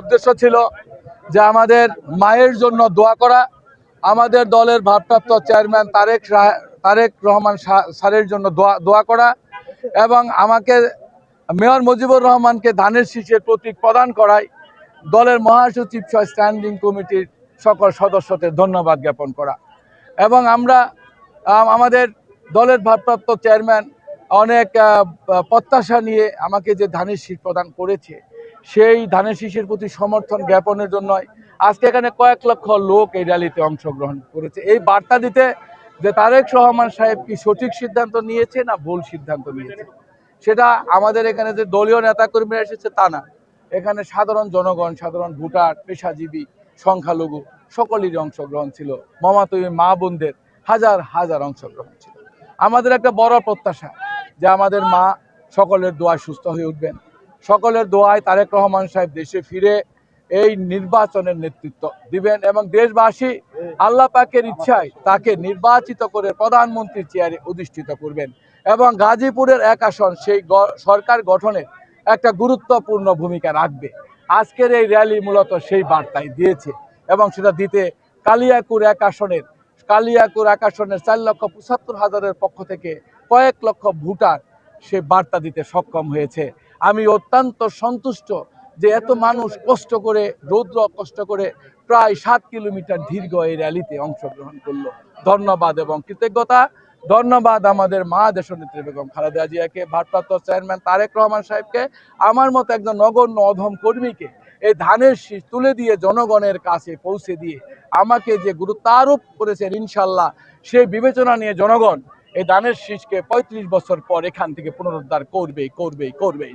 উদ্দেশ্য ছিল যে আমাদের মায়ের জন্য দোয়া করা। আমাদের দলের ভারপ্রাপ্ত চেয়ারম্যান তারেক তারেক রহমান স্যারের জন্য দোয়া দোয়া করা এবং আমাকে মেয়র মুজিবুর রহমানকে ধানের শীষের প্রতীক প্রদান করায় দলের মহাসচিব সহ স্ট্যান্ডিং কমিটির সকল সদস্যদের ধন্যবাদ জ্ঞাপন করা। এবং আমরা আমাদের দলের ভারপ্রাপ্ত চেয়ারম্যান অনেক প্রত্যাশা নিয়ে আমাকে যে ধানের শীষ প্রদান করেছে সেই ধানের শীষের প্রতি সমর্থন জ্ঞাপনের জন্যই আজকে এখানে কয়েক লক্ষ লোক এই র্যালিতে অংশগ্রহণ করেছে। এই বার্তা দিতে যে তারেক রহমান সাহেব কি সঠিক সিদ্ধান্ত নিয়েছে না ভুল সিদ্ধান্ত নিয়েছে? সেটা আমাদের এখানে যে দলীয় নেতাকর্মীরা এসেছে তা না। এখানে সাধারণ জনগণ, সাধারণ ভোটার, পেশাজীবী, সংখ্যালঘু সকলেরই অংশগ্রহণ ছিল। মমাতবী মা বোনদের হাজার হাজার অংশগ্রহণ ছিল। আমাদের একটা বড় প্রত্যাশা যে আমাদের মা সকলের দোয়া সুস্থ হয়ে উঠবেন। সকলের দোয়ায় তারেক রহমান সাহেব দেশে ফিরে এই নির্বাচনের নেতৃত্ব দিবেন এবং দেশবাসী আল্লাহ পাকের ইচ্ছায় তাকে নির্বাচিত করে প্রধানমন্ত্রীর চেয়ারে অধিষ্ঠিত করবেন এবং গাজীপুরের এক আসন সেই সরকার গঠনে একটা গুরুত্বপূর্ণ ভূমিকা রাখবে। আজকের এই র্যালি মূলত সেই বার্তাই দিয়েছে এবং সেটা দিতে কালিয়াকুর এক আসনের কালিয়াকুর এক আসনের চার লক্ষ পঁচাত্তর হাজারের পক্ষ থেকে কয়েক লক্ষ ভোটার সে বার্তা দিতে সক্ষম হয়েছে। আমি অত্যন্ত সন্তুষ্ট যে এত মানুষ কষ্ট করে, রৌদ্র কষ্ট করে প্রায় সাত কিলোমিটার দীর্ঘ এই র্যালিতে অংশগ্রহণ করল। ধন্যবাদ এবং কৃতজ্ঞতা। ধন্যবাদ আমাদের মা দেশনেত্রী বেগম খালেদা জিয়াকে, ভারপ্রাপ্ত চেয়ারম্যান তারেক রহমান সাহেবকে, আমার মতো একজন নগণ্য অধম কর্মীকে এই ধানের শীষ তুলে দিয়ে জনগণের কাছে পৌঁছে দিয়ে আমাকে যে গুরুত্ব আরোপ করেছেন ইনশাল্লাহ সেই বিবেচনা নিয়ে জনগণ এই ধানের শীষকে পঁয়ত্রিশ বছর পর এখান থেকে পুনরুদ্ধার করবে করবে করবে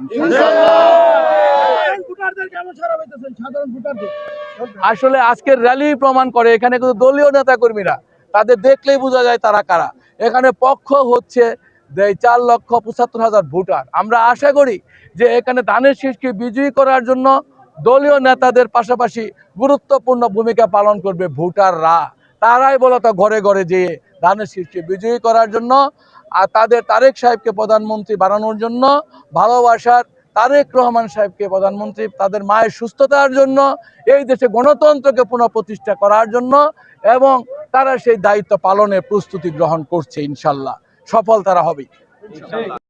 আসলে আজকের র্যালি প্রমাণ করে এখানে কিন্তু দলীয় নেতা কর্মীরা তাদের দেখলেই বোঝা যায় তারা কারা। এখানে পক্ষ হচ্ছে যে চার লক্ষ পঁচাত্তর হাজার ভোটার। আমরা আশা করি যে এখানে ধানের শীষকে বিজয়ী করার জন্য দলীয় নেতাদের পাশাপাশি গুরুত্বপূর্ণ ভূমিকা পালন করবে ভোটাররা। তারাই বলতো ঘরে ঘরে যেয়ে ধানের শীষকে বিজয়ী করার জন্য, আর তাদের তারেক সাহেবকে প্রধানমন্ত্রী বানানোর জন্য, ভালোবাসার তারেক রহমান সাহেবকে প্রধানমন্ত্রী তাদের মায়ের সুস্থতার জন্য, এই দেশে গণতন্ত্রকে পুনঃপ্রতিষ্ঠা করার জন্য, এবং তারা সেই দায়িত্ব পালনের প্রস্তুতি গ্রহণ করছে ইনশাল্লাহ। সফল তারা হবে।